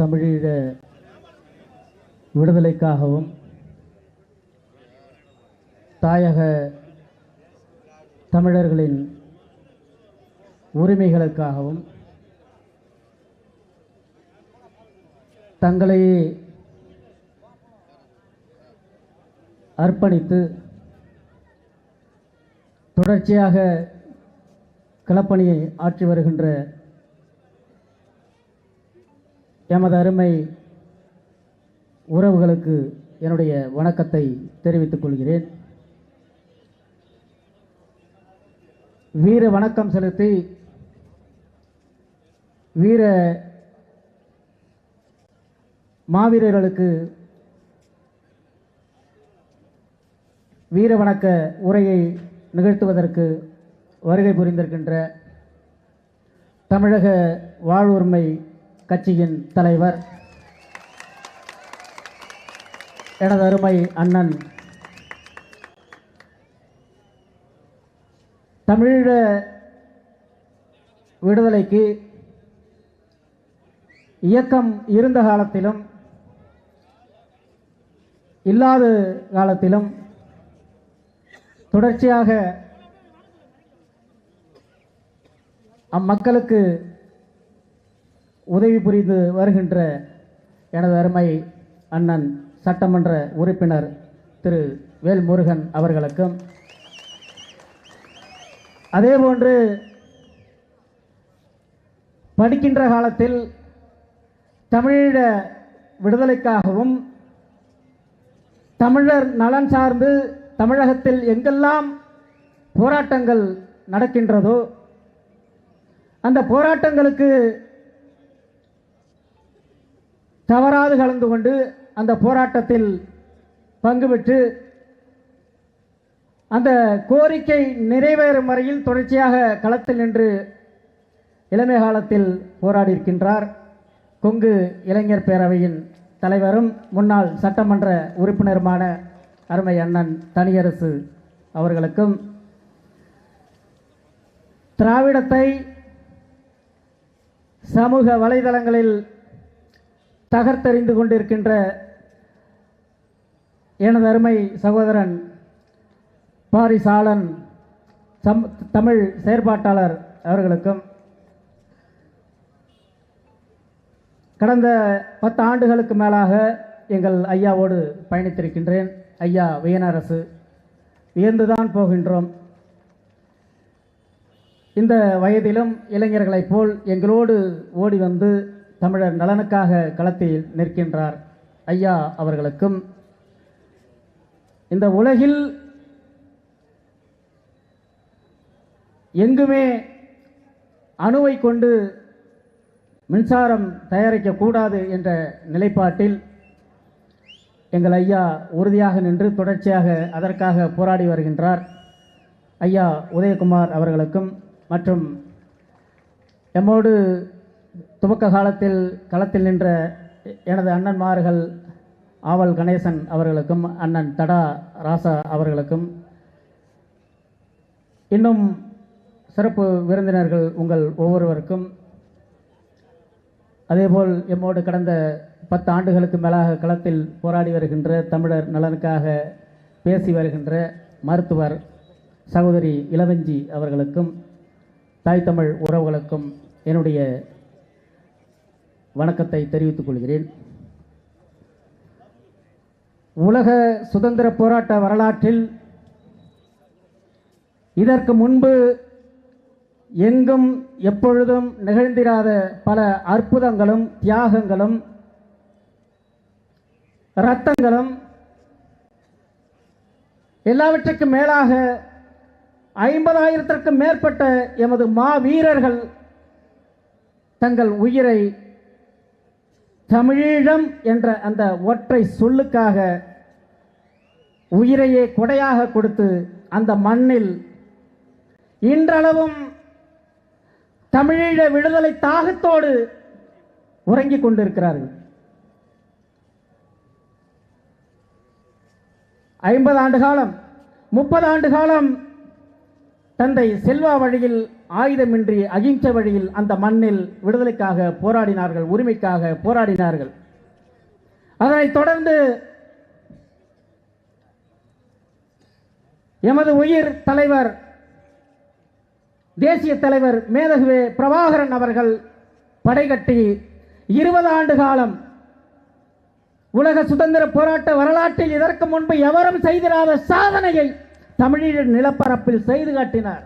தமிழீழ விடுதலைக்காகவும் தாயக தமிழர்களின் உரிமைகளுக்காகவும் தங்களையே அர்ப்பணித்து தொடர்ச்சியாக களப்பணியை ஆற்றி வருகின்ற எமது அருமை உறவுகளுக்கு என்னுடைய வணக்கத்தை தெரிவித்துக் கொள்கிறேன். வீர வணக்கம் செலுத்தி வீர மாவீரர்களுக்கு வீர வணக்க உரையை நிகழ்த்துவதற்கு வருகை புரிந்திருக்கின்ற தமிழக வாழ்வுரிமை கட்சியின் தலைவர் எனது அருமை அண்ணன் தமிழீழ விடுதலைக்கு இயக்கம் இருந்த காலத்திலும் இல்லாத காலத்திலும் தொடர்ச்சியாக அம்மக்களுக்கு உதவி புரிந்து வருகின்ற எனது அருமை அண்ணன் சட்டமன்ற உறுப்பினர் திரு வேல்முருகன் அவர்களுக்கும் அதேபோன்று படிக்கின்ற காலத்தில் தமிழீழ விடுதலைக்காகவும் தமிழர் நலன் சார்ந்து தமிழகத்தில் எங்கெல்லாம் போராட்டங்கள் நடக்கின்றதோ அந்த போராட்டங்களுக்கு தவறாது கலந்து கொண்டு அந்த போராட்டத்தில் பங்கு பெற்று அந்த கோரிக்கை நிறைவேறும் வரையில் தொடர்ச்சியாக களத்தில் நின்று இளமை காலத்தில் போராடி இருக்கின்றார் கொங்கு இளைஞர் பேரவையின் தலைவரும் முன்னாள் சட்டமன்ற உறுப்பினருமான அருமை அண்ணன் தனியரசு அவர்களுக்கும் திராவிடத்தை சமூக வலைதளங்களில் தகர்த்தெறிந்து கொண்டிருக்கின்ற எனது அருமை சகோதரன் பாரிசாலன் சம் தமிழ் செயற்பாட்டாளர் அவர்களுக்கும் கடந்த பத்து ஆண்டுகளுக்கு மேலாக எங்கள் ஐயாவோடு பயணித்திருக்கின்றேன். ஐயா வியனரசு வியந்துதான் போகின்றோம். இந்த வயதிலும் இளைஞர்களைப் போல் எங்களோடு ஓடி வந்து தமிழர் நலனுக்காக களத்தில் நிற்கின்றார் ஐயா அவர்களுக்கும். இந்த உலகில் எங்குமே அணுவை கொண்டு மின்சாரம் தயாரிக்கக்கூடாது என்ற நிலைப்பாட்டில் எங்கள் ஐயா உறுதியாக நின்று தொடர்ச்சியாக அதற்காக போராடி வருகின்றார். ஐயா உதயகுமார் அவர்களுக்கும் மற்றும் எம்மோடு துவக்க காலத்தில் களத்தில் நின்ற எனது அண்ணன்மார்கள் ஆவல் கணேசன் அவர்களுக்கும் அண்ணன் தடா ராசா அவர்களுக்கும் இன்னும் சிறப்பு விருந்தினர்கள் உங்கள் ஒவ்வொருவருக்கும் அதேபோல் எம்மோடு கடந்த பத்து ஆண்டுகளுக்கு மேலாக களத்தில் போராடி வருகின்ற தமிழர் நலனுக்காக பேசி வருகின்ற மருத்துவர் சகோதரி இளவஞ்சி அவர்களுக்கும் தாய் தமிழ் உறவுகளுக்கும் என்னுடைய வணக்கத்தை தெரிவித்துக் கொள்கிறேன். உலக சுதந்திர போராட்ட வரலாற்றில் இதற்கு முன்பு எங்கும் எப்பொழுதும் நிகழ்ந்திராத பல அற்புதங்களும் தியாகங்களும் இரத்தங்களும் எல்லாவற்றுக்கும் மேலாக ஐம்பதாயிரத்திற்கும் மேற்பட்ட எமது மாவீரர்கள் தங்கள் உயிரை தமிழீழம் என்ற அந்த ஒற்றை சொல்லுக்காக உயிரையே கொடையாக கொடுத்து அந்த மண்ணில் இன்றளவும் தமிழீழ விடுதலை தாகத்தோடு உறங்கிக் கொண்டிருக்கிறார்கள். ஐம்பது ஆண்டு காலம் முப்பது ஆண்டு காலம் தந்தை செல்வா வழியில் ஆயுதமின்றி அகிம்சை வழியில் அந்த மண்ணில் விடுதலைக்காக போராடினார்கள் உரிமைக்காக போராடினார்கள். அதனைத் தொடர்ந்து எமது உயிர் தலைவர் தேசிய தலைவர் மேதகுவே பிரபாகரன் அவர்கள் படைகட்டி இருபது ஆண்டு காலம் உலக சுதந்திர போராட்ட வரலாற்றில் இதற்கு முன்பு எவரும் செய்திராத சாதனையை தமிழீழ நிலப்பரப்பில் செய்து காட்டினார்.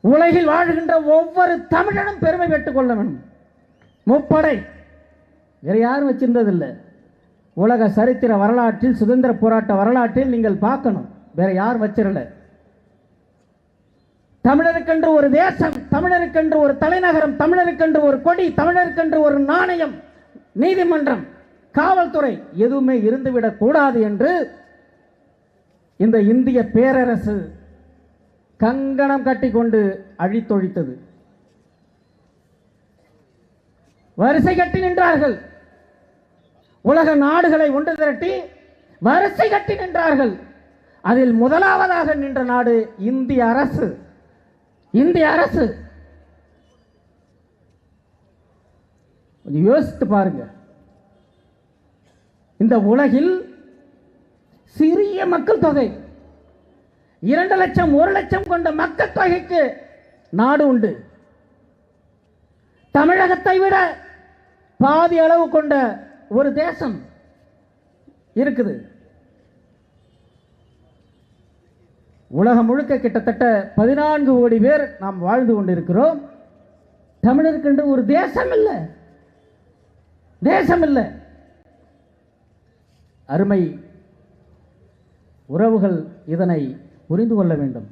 உலகில் வாழ்கின்ற ஒவ்வொரு தமிழனும் பெருமை பெற்றுக் கொள்ள வேண்டும். முப்படை. வேற யாரும் வச்சிருந்ததில்லை. உலக சரித்திர வரலாற்றில் சுதந்திர போராட்ட வரலாற்றில் நீங்கள் பார்க்கணும். வேற யாரும் வச்சிடல தமிழருக்கென்று ஒரு தேசம் தமிழருக்கென்று ஒரு தலைநகரம் தமிழருக்கென்று ஒரு கொடி தமிழருக்கென்று ஒரு நாணயம் நீதிமன்றம். காவல்துறை எதுவுமே இருந்துவிடக் கூடாது என்று இந்த இந்திய பேரரசு கங்கணம் கட்டி கொண்டு அழித்தொழித்தது. வரிசை கட்டி நின்றார்கள். உலக நாடுகளை ஒன்று திரட்டி வரிசை கட்டி நின்றார்கள். அதில் முதலாவதாக நின்ற நாடு இந்திய அரசு. இந்திய அரசு. கொஞ்சம் யோசித்து பாருங்க. இந்த உலகில் சிறிய மக்கள் தொகை. இரண்டு லட்சம் ஒரு லட்சம் கொண்ட மக்கள் தொகைக்கு நாடு உண்டு. தமிழகத்தை விட பாதி அளவு கொண்ட ஒரு தேசம் இருக்குது. உலகம் முழுக்க கிட்டத்தட்ட பதினான்கு கோடி பேர் நாம் வாழ்ந்து கொண்டிருக்கிறோம். தமிழருக்கு ஒரு தேசம் இல்லை. தேசம் இல்லை. அருமை உறவுகள் இதனை புரிந்து கொள்ள வேண்டும்.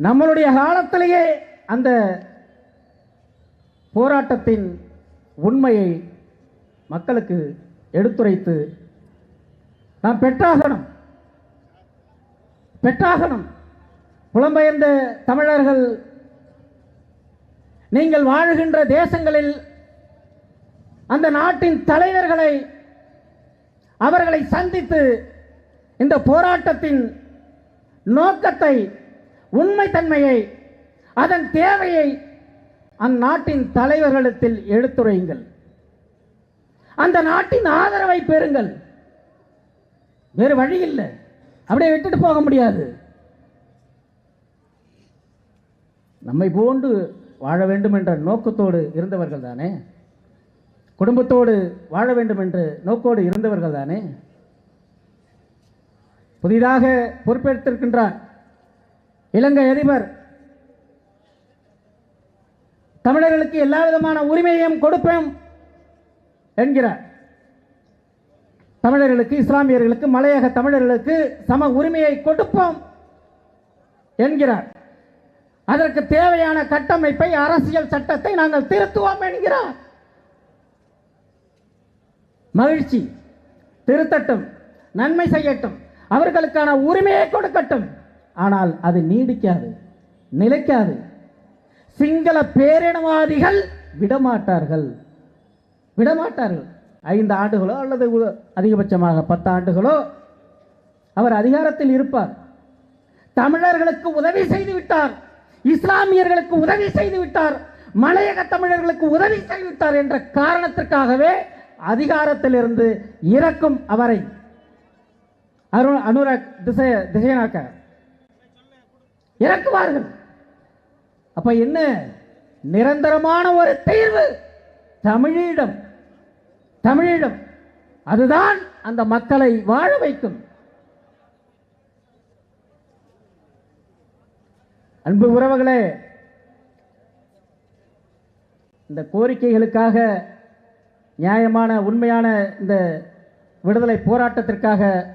நம்மளுடைய காலத்திலேயே அந்த போராட்டத்தின் உண்மையை மக்களுக்கு எடுத்துரைத்து நாம் பெற்றாகணும். பெற்றாகணும். புலம்பெயர்ந்த தமிழர்கள் நீங்கள் வாழுகின்ற தேசங்களில் அந்த நாட்டின் தலைவர்களை அவர்களை சந்தித்து இந்த போராட்டத்தின் நோக்கத்தை உண்மைத்தன்மையை அதன் தேவையை அந்நாட்டின் தலைவர்களிடத்தில் எடுத்துரையுங்கள். அந்த நாட்டின் ஆதரவை பெறுங்கள். வேறு வழி இல்லை. அப்படியே விட்டுட்டு போக முடியாது. நம்மை போன்று வாழ வேண்டும் என்ற நோக்கத்தோடு இருந்தவர்கள் தானே குடும்பத்தோடு வாழ வேண்டும் என்று நோக்கோடு இருந்தவர்கள் தானே புதிதாக பொறுப்பேற்றிருக்கின்றார் இலங்கை அதிபர். தமிழர்களுக்கு எல்லா விதமான உரிமையையும் கொடுப்பேன் என்கிறார். தமிழர்களுக்கு இஸ்லாமியர்களுக்கு மலையக தமிழர்களுக்கு சம உரிமையை கொடுப்போம் என்கிறார். அதற்கு தேவையான கட்டமைப்பை அரசியல் சட்டத்தை நாங்கள் திருத்துவோம் என்கிறார். மகிழ்ச்சி திருத்தட்டும் நன்மை செய்யட்டும் அவர்களுக்கான உரிமையை கொடுக்கட்டும். ஆனால் அது நீடிக்காது நிலைக்காது. சிங்கள பேரினவாதிகள் விடமாட்டார்கள். விடமாட்டார்கள். ஐந்து ஆண்டுகளோ அல்லது அதிகபட்சமாக பத்து ஆண்டுகளோ அவர் அதிகாரத்தில் இருப்பார். தமிழர்களுக்கு உதவி செய்து விட்டார். இஸ்லாமியர்களுக்கு உதவி செய்து விட்டார். மலையக தமிழர்களுக்கு உதவி செய்து விட்டார் என்ற காரணத்திற்காகவே அதிகாரத்திலிருந்து இறக்கும் அவரை. அரு அனுரக் திசை திசையனாக்க. இறக்குவார்கள். அப்ப என்ன? நிரந்தரமான ஒரு தீர்வு. தமிழீழம். தமிழீழம். அதுதான் அந்த மக்களை வாழ வைக்கும். அன்பு உறவுகளே இந்த கோரிக்கைகளுக்காக நியாயமான உண்மையான இந்த விடுதலை போராட்டத்திற்காக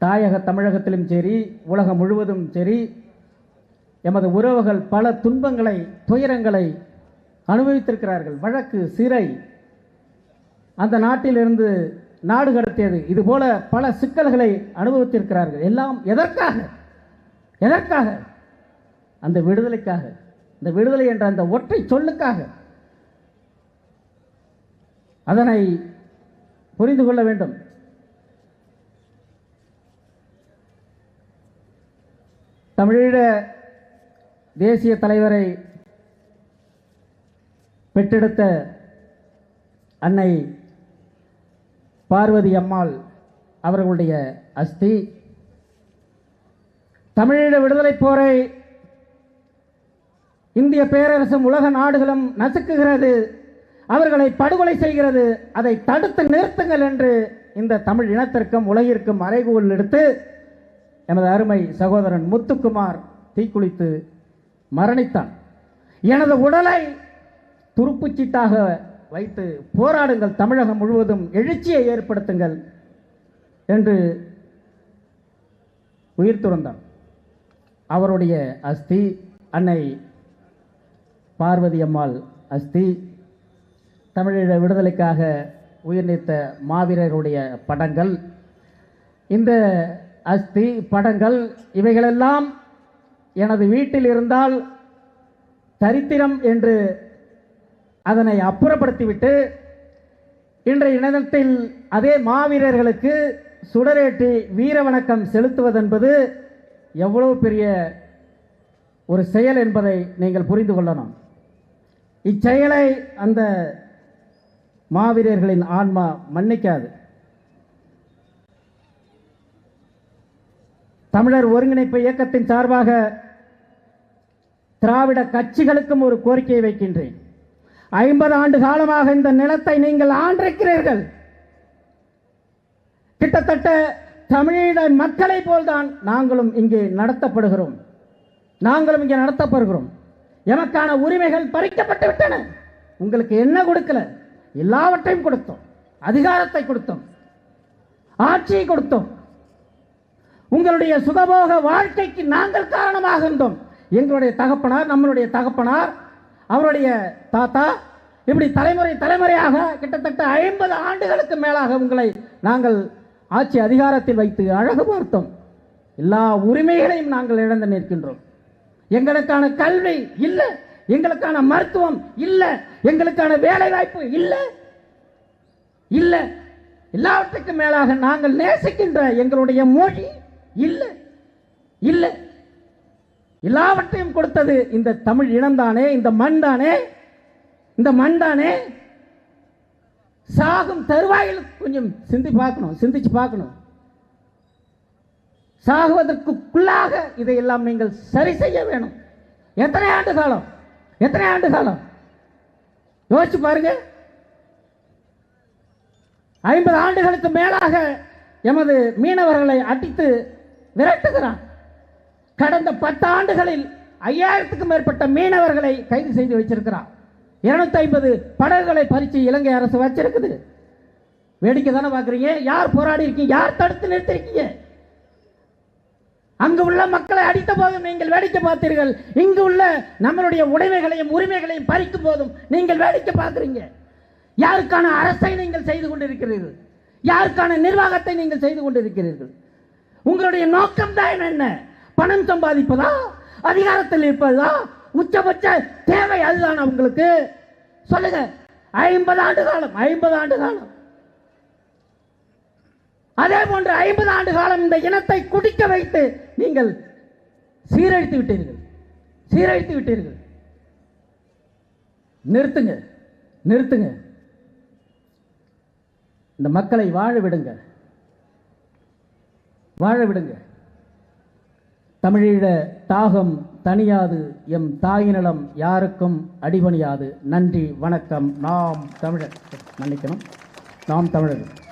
தாயக தமிழகத்திலும் சரி உலகம் முழுவதும் சரி எமது உறவுகள் பல துன்பங்களை துயரங்களை அனுபவித்திருக்கிறார்கள். வழக்கு சிறை அந்த நாட்டிலிருந்து நாடு கடத்தியது. இதுபோல பல சிக்கல்களை அனுபவித்திருக்கிறார்கள். எல்லாம் எதற்காக? எதற்காக? அந்த விடுதலைக்காக. இந்த விடுதலை என்ற அந்த ஒற்றை சொல்லுக்காக. அதனை புரிந்து கொள்ள வேண்டும். தமிழீழ தேசிய தலைவரை பெற்றெடுத்த அன்னை பார்வதி அம்மாள் அவர்களுடைய அஸ்தி. தமிழீழ விடுதலை போரை இந்திய பேரரசும் உலக நாடுகளும் நசுக்குகிறது. அவர்களை படுகொலை செய்கிறது. அதை தடுத்து நிறுத்துங்கள் என்று இந்த தமிழ் இனத்திற்கும் உலகிற்கும் அறைகூல் எடுத்து எனது அருமை சகோதரன் முத்துக்குமார் தீக்குளித்து மரணித்தான். எனது உடலை துருப்புச்சீட்டாக வைத்து போராடுங்கள். தமிழகம் முழுவதும் எழுச்சியை ஏற்படுத்துங்கள் என்று உயிர் துறந்தான். அவருடைய அஸ்தி அன்னை பார்வதி அம்மாள் அஸ்தி தமிழீழ விடுதலைக்காக உயிர் நீத்த மாவீரர்களுடைய படங்கள். இந்த அஸ்தி படங்கள் இவைகளெல்லாம் எனது வீட்டில் இருந்தால் தரித்திரம் என்று அதனை அப்புறப்படுத்திவிட்டு இன்றைய இணையத்தில் அதே மாவீரர்களுக்கு சுடரேற்றி வீர வணக்கம் செலுத்துவதென்பது எவ்வளவு பெரிய ஒரு செயல் என்பதை நீங்கள் புரிந்து கொள்ளணும். இச்செயலை அந்த மாவீரர்களின் ஆன்மா மன்னிக்காது. தமிழர் ஒருங்கிணைப்பு இயக்கத்தின் சார்பாக திராவிட கட்சிகளுக்கும் ஒரு கோரிக்கையை வைக்கின்றேன். ஐம்பது ஆண்டு காலமாக இந்த நிலத்தை நீங்கள் ஆண்டிருக்கிறீர்கள். கிட்டத்தட்ட தமிழீழ மக்களைப் போல்தான் நாங்களும் இங்கே நடத்தப்படுகிறோம். நாங்களும் இங்கே நடத்தப்படுகிறோம். எமக்கான உரிமைகள் பறிக்கப்பட்டு விட்டன. உங்களுக்கு என்ன கொடுக்கல? எல்லாவற்றையும் கொடுத்தோம். அதிகாரத்தை கொடுத்தோம். ஆட்சியை கொடுத்தோம். உங்களுடைய சுகபோக வாழ்க்கைக்கு நாங்கள் காரணமாக இருந்தோம். எங்களுடைய தகப்பனார் நம்மளுடைய தகப்பனார் அவருடைய தாத்தா இப்படி தலைமுறை தலைமுறையாக கிட்டத்தட்ட ஐம்பது ஆண்டுகளுக்கு மேலாக உங்களை நாங்கள் ஆட்சி அதிகாரத்தில் வைத்து அழகு பார்த்தோம். எல்லா உரிமைகளையும் நாங்கள் இழந்து நிற்கின்றோம். எங்களுக்கான கல்வி இல்லை. எங்களுக்கான மருத்துவம் இல்லை. எங்களுக்கான வேலை வாய்ப்பு இல்லை. இல்லை. எல்லாவற்றுக்கும் மேலாக நாங்கள் நேசிக்கின்ற எங்களுடைய மொழி இல்லை. இல்லை. எல்லாவற்றையும் கொடுத்தது இந்த தமிழ் இனம்தானே இந்த மண் தானே இந்த மண் தானே. சாகும் தருவாயில் கொஞ்சம் சிந்தி பார்க்கணும் சிந்திச்சு பார்க்கணும். சாகுவதற்குள்ளாக இதையெல்லாம் நீங்கள் சரி செய்ய வேணும். எத்தனை ஆண்டு காலம்? எத்தனை ஆண்டு காலம்? யோசிச்சு பாருங்க. ஐம்பது ஆண்டுகளுக்கு மேலாக எமது மீனவர்களை அடித்து விரட்டுகிறான். கடந்த பத்து ஆண்டுகளில் ஐயாயிரத்துக்கும் மேற்பட்ட மீனவர்களை கைது செய்து வச்சிருக்கிறான் இருநூத்தி ஐம்பது படகுகளை பறித்து இலங்கை அரசு வச்சிருக்குது. வேடிக்கை தானே பார்க்குறீங்க? யார் போராடி இருக்கீங்க? யார் தடுத்து நிறுத்திருக்கீங்க அங்கு உள்ள மக்களை அடித்த போதும் நீங்கள் வேடிக்கை பார்த்தீர்கள். இங்கு உள்ள நம்மளுடைய உடைமைகளையும் உரிமைகளையும் பறிக்கும் போதும் நீங்கள் வேடிக்கை பார்க்குறீங்க. யாருக்கான அரசை நீங்கள் செய்து கொண்டிருக்கிறீர்கள்? யாருக்கான நிர்வாகத்தை நீங்கள் செய்து கொண்டிருக்கிறீர்கள்? உங்களுடைய நோக்கம் தான் என்ன? பணம் சம்பாதிப்பதா? அதிகாரத்தில் இருப்பதா? உச்சபட்ச தேவை அதுதான் உங்களுக்கு? சொல்லுங்க. ஐம்பது ஆண்டு காலம் ஐம்பது ஆண்டு காலம். அதே போன்று ஐம்பது ஆண்டு காலம் இந்த இனத்தை குடிக்க வைத்து நீங்கள் சீரழித்து விட்டீர்கள். சீரழித்து விட்டீர்கள். நிறுத்துங்க. நிறுத்துங்க. இந்த மக்களை வாழ விடுங்க. வாழ விடுங்க. தமிழீழ தாகம் தனியாது எம் தாயினலம் யாருக்கும் அடிபணியாது. நன்றி வணக்கம். நாம் தமிழர். மன்னிக்கணும். நாம் தமிழர்.